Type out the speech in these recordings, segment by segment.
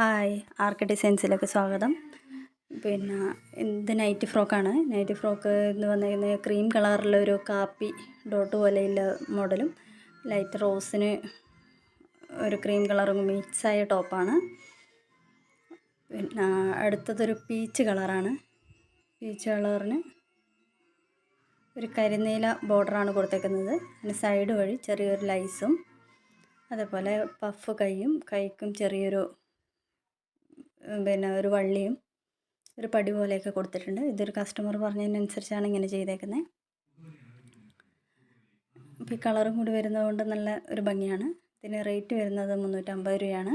Hi ആർക്ക് ഡിസൈൻസിലേക്ക് സ്വാഗതം. പിന്നെ ഇത് നൈറ്റ് ഫ്രോക്കാണ്. നൈറ്റ് ഫ്രോക്ക് എന്ന് പറഞ്ഞാൽ ക്രീം കളറിലൊരു കാപ്പി ഡോട്ട് പോലെയുള്ള മോഡലും ലൈറ്റ് റോസിന് ഒരു ക്രീം കളറും മിക്സായ ടോപ്പാണ്. പിന്നെ അടുത്തതൊരു പീച്ച് കളറാണ്. പീച്ച് കളറിന് ഒരു കരിനീല ബോർഡറാണ് കൊടുത്തേക്കുന്നത്. പിന്നെ സൈഡ് വഴി ചെറിയൊരു ലൈസും അതേപോലെ പഫ് കൈയും കൈക്കും ചെറിയൊരു പിന്നെ ഒരു വള്ളിയും ഒരു പടി പോലെയൊക്കെ കൊടുത്തിട്ടുണ്ട്. ഇതൊരു കസ്റ്റമർ പറഞ്ഞതിനനുസരിച്ചാണ് ഇങ്ങനെ ചെയ്തേക്കുന്നത് അപ്പോൾ ഈ കളറും കൂടി വരുന്നതുകൊണ്ട് നല്ല ഒരു ഭംഗിയാണ്. ഇതിന് റേറ്റ് വരുന്നത് മുന്നൂറ്റമ്പത് രൂപയാണ്.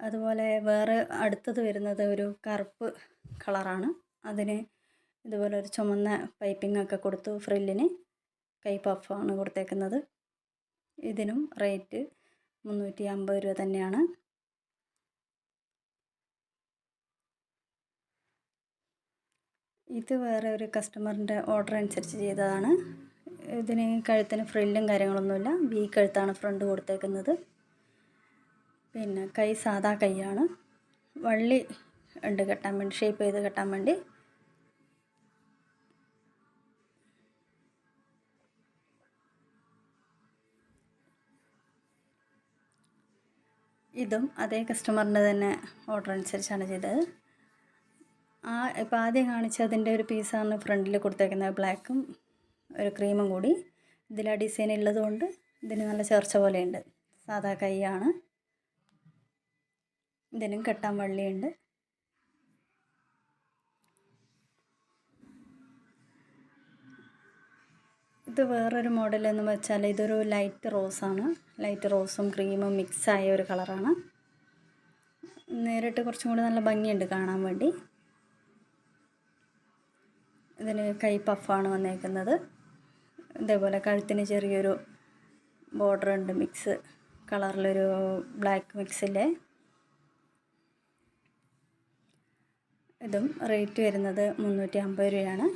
അതുപോലെ വേറെ അടുത്തത് വരുന്നത് ഒരു കറുപ്പ് കളറാണ് അതിന് ഇതുപോലെ ഒരു ചുമന്ന പൈപ്പിംഗ് ഒക്കെ കൊടുത്തു ഫ്രില്ലിന് കൈ കൊടുത്തേക്കുന്നത്. ഇതിനും റേറ്റ് മുന്നൂറ്റി അമ്പത് രൂപ തന്നെയാണ്. ഇത് വേറെ ഒരു കസ്റ്റമറിന്റെ ഓർഡർ അനുസരിച്ച് ചെയ്തതാണ്. ഇതിന് കഴുത്തിന് ഫ്രില്ലും കാര്യങ്ങളൊന്നുമില്ല. വി കഴുത്താണ് ഫ്രണ്ട് കൊടുത്തേക്കുന്നത്. പിന്നെ കൈ സാധാ കൈയാണ്. വള്ളി ഉണ്ട് കെട്ടാൻ വേണ്ടി ഷേപ്പ് ചെയ്ത് കെട്ടാൻ വേണ്ടി. ഇതും അതേ കസ്റ്റമറിന്റെ തന്നെ ഓർഡർ അനുസരിച്ചാണ് ചെയ്തത്. ആ ഇപ്പോൾ ആദ്യം കാണിച്ചതിന്റെ ഒരു പീസാണ് ഫ്രണ്ടിൽ കൊടുത്തേക്കുന്നത് ബ്ലാക്കും ഒരു ക്രീമും കൂടി. ഇതിൽ ആ ഡിസൈൻ ഉള്ളതുകൊണ്ട് ഇതിന് നല്ല ചേർച്ച പോലെയുണ്ട്. സാധാ കൈയാണ്. ഇതിനും കെട്ടാൻ വള്ളിയുണ്ട്. ഇത് വേറൊരു മോഡൽ എന്ന് വെച്ചാൽ ഇതൊരു ലൈറ്റ് റോസാണ് ലൈറ്റ് റോസും ക്രീമും മിക്സായ ഒരു കളറാണ് നേരിട്ട് കുറച്ചും കൂടി നല്ല ഭംഗിയുണ്ട് കാണാൻ വേണ്ടി. ഇതിന് കൈ പഫാണ് വന്നേക്കുന്നത്. ഇതേപോലെ കഴുത്തിന് ചെറിയൊരു ബോർഡർ ഉണ്ട് മിക്സ് കളറിലൊരു ബ്ലാക്ക് മിക്സിലെ ഇതും റേറ്റ് വരുന്നത് മുന്നൂറ്റി അമ്പത് രൂപയാണ്.